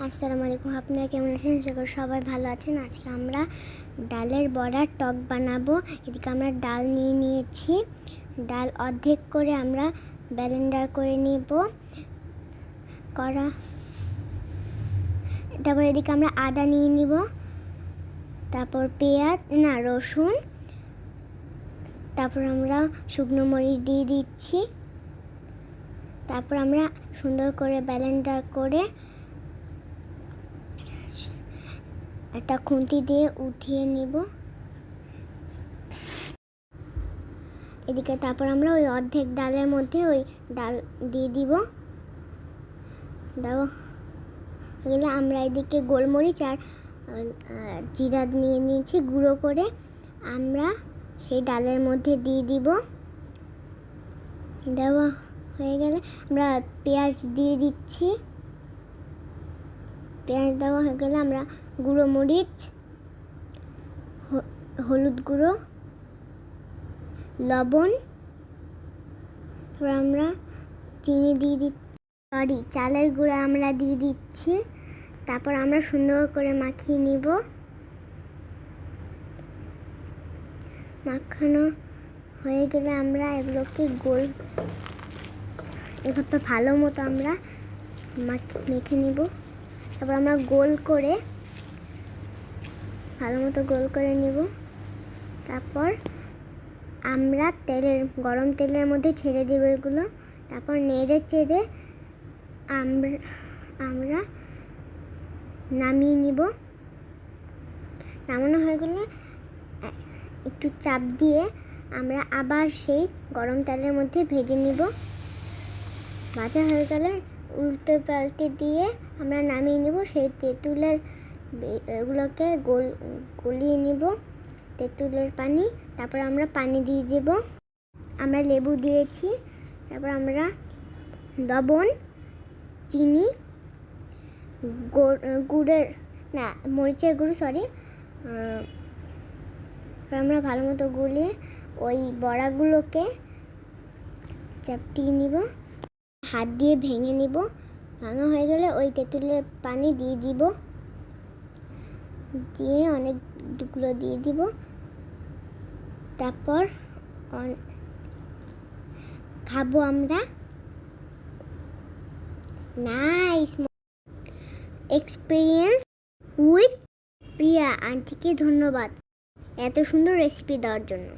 আসসালামু আলাইকুম আপনারা কেমন আছেন? আশা করি সবাই ভালো আছেন। আজকে আমরা ডালের বড়ার টক বানাবো। এদিকে আমরা ডাল নিয়ে নিয়েছি। ডাল অর্ধেক করে আমরা ব্যালেন্ডার করে নিব। করা তারপর এদিকে আমরা আদা নিয়ে নিব। তারপর পেঁয়াজ, না, রসুন। তারপর আমরা শুকনো মরিচ দিয়ে দিচ্ছি। তারপর আমরা সুন্দর করে ব্যালেন্ডার করে একটা খুন্তি দিয়ে উঠিয়ে নিব। এদিকে তারপর আমরা ওই অর্ধেক ডালের মধ্যে ওই ডাল দিয়ে দিব। দাও। এগুলো আমরা এদিকে গোলমরিচ আর জিরা নিয়ে নিয়েছি গুঁড়ো করে। আমরা সেই ডালের মধ্যে দিয়ে দিব। দেওয়া হয়ে গেলে আমরা পেঁয়াজ দিয়ে দিচ্ছি। পেঁয়াজ দেওয়া হয়ে গেলে আমরা গুঁড়ো মরিচ হলুদ গুঁড়ো, লবণ, তারপর আমরা চিনি দিয়ে দি সরি, চালের গুঁড়ো আমরা দিয়ে দিচ্ছি, তারপর আমরা সুন্দর করে মাখিয়ে নিব। মাখানো হয়ে গেলে আমরা এগুলোকে গোল, এভাবে ভালো মতো আমরা মেখে নিব। তারপর আমরা গোল করে ভালো মতো গোল করে নিব। তারপর আমরা তেলের, গরম তেলের মধ্যে ছেড়ে দেবো এগুলো। তারপর নেড়ে চেড়ে আমরা আমরা নামিয়ে নিব। নামানো হয়ে গেলে একটু চাপ দিয়ে আমরা আবার সেই গরম তেলের মধ্যে ভেজে নিব। ভাজা হয়ে গেলে উল্টে পাল্টে দিয়ে আমরা নামিয়ে নিব। সেই তেঁতুলের এগুলোকে গোল, গলিয়ে নিব তেঁতুলের পানি। তারপর আমরা পানি দিয়ে দেব। আমরা লেবু দিয়েছি। তারপর আমরা লবণ, চিনি গুড়ের, না, মরিচের গুঁড়ো সরি আমরা ভালো মতো গুলিয়ে ওই বড়াগুলোকে চাপটিয়ে নিব। হাত দিয়ে ভেঙে নিব। ভাঙা হয়ে গেলে ওই তেঁতুলের পানি দিয়ে দিব। দিয়ে অনেক টুকরো দিয়ে দিব। তারপর খাব আমরা। নাইস এক্সপিরিয়েন্স উইথ প্রিয়া, আন্টিকে ধন্যবাদ। এত সুন্দর রেসিপি দেওয়ার জন্য।